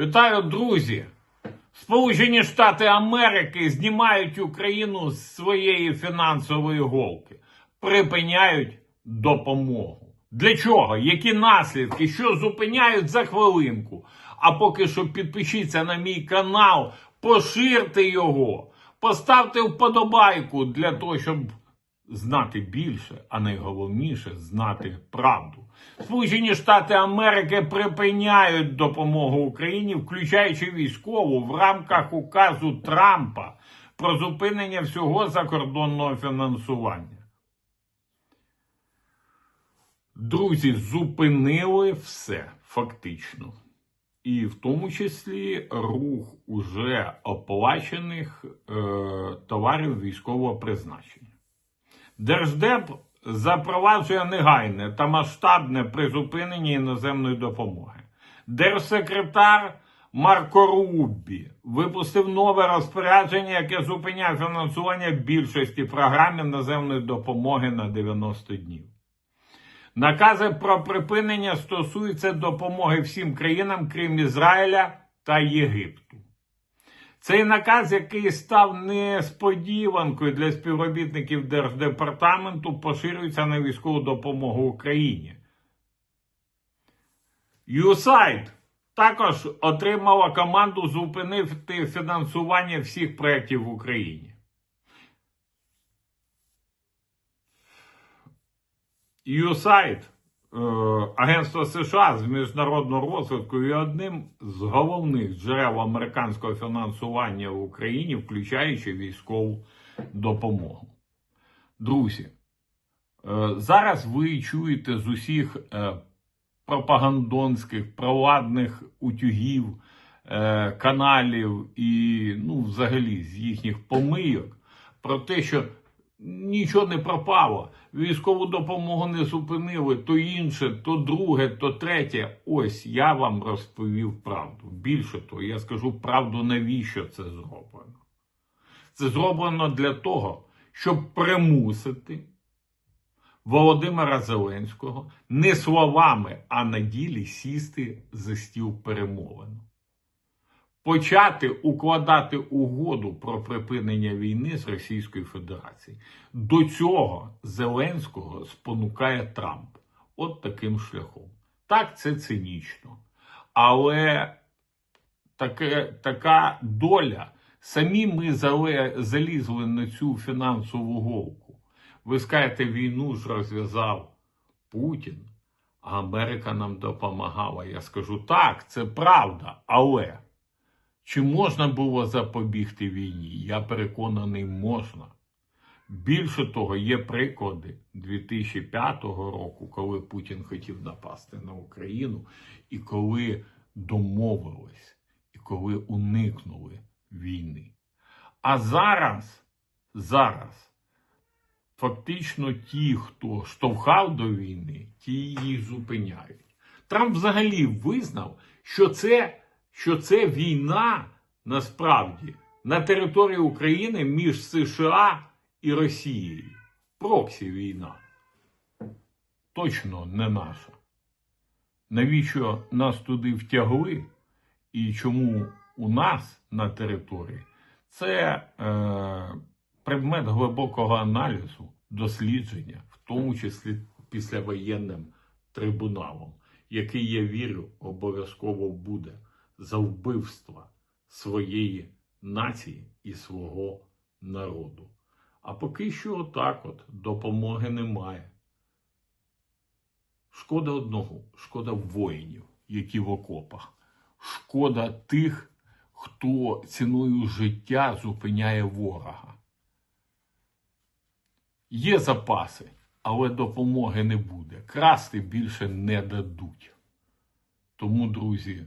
Вітаю, друзі! Сполучені Штати Америки знімають Україну з своєї фінансової голки, припиняють допомогу. Для чого? Які наслідки? Що зупиняють за хвилинку? А поки що підпишіться на мій канал, поширте його, поставте вподобайку для того, щоб знати більше, а найголовніше знати правду. Сполучені Штати Америки припиняють допомогу Україні, включаючи військову в рамках указу Трампа про зупинення всього закордонного фінансування. Друзі, зупинили все фактично. І в тому числі рух уже оплачених е, товарів військового призначення. Держдеп запроваджує негайне та масштабне призупинення іноземної допомоги. Держсекретар Марко Руббі випустив нове розпорядження, яке зупиняє фінансування більшості програм іноземної допомоги на 90 днів. Накази про припинення стосуються допомоги всім країнам, крім Ізраїля та Єгипту. Цей наказ, який став несподіванкою для співробітників Держдепартаменту, поширюється на військову допомогу Україні. USAID також отримала команду зупинити фінансування всіх проєктів в Україні. USAID, Агентство США з міжнародного розвитку є одним з головних джерел американського фінансування в Україні, включаючи військову допомогу. Друзі, е, зараз ви чуєте з усіх е, пропагандонських, провладних утюгів, е, каналів і, ну, взагалі, з їхніх помийок про те, що нічого не пропало. Військову допомогу не зупинили, то інше, то друге, то третє. Ось я вам розповів правду. Більше того, я скажу правду, навіщо це зроблено. Це зроблено для того, щоб примусити Володимира Зеленського не словами, а на ділі сісти за стіл перемовин. Почати укладати угоду про припинення війни з Російською Федерацією. До цього Зеленського спонукає Трамп. От таким шляхом. Так, це цинічно. Але таке, така доля. Самі ми залізли на цю фінансову голку. Ви скажете, війну ж розв'язав Путін, а Америка нам допомагала. Я скажу так, це правда, але. Чи можна було запобігти війні? Я переконаний, можна. Більше того, є приклади 2005 року, коли Путін хотів напасти на Україну, і коли домовились, і коли уникнули війни. А зараз, зараз, фактично ті, хто штовхав до війни, ті її зупиняють. Трамп взагалі визнав, що це що це війна насправді на території України між США і Росією. Проксі війна. Точно не наша. Навіщо нас туди втягли і чому у нас на території? Це е, предмет глибокого аналізу, дослідження, в тому числі післявоєнним трибуналом, який я вірю, обов'язково буде за вбивства своєї нації і свого народу. А поки що отак от допомоги немає. Шкода одного, шкода воїнів, які в окопах, шкода тих, хто ціною життя зупиняє ворога. Є запаси, але допомоги не буде. Красти більше не дадуть. Тому, друзі,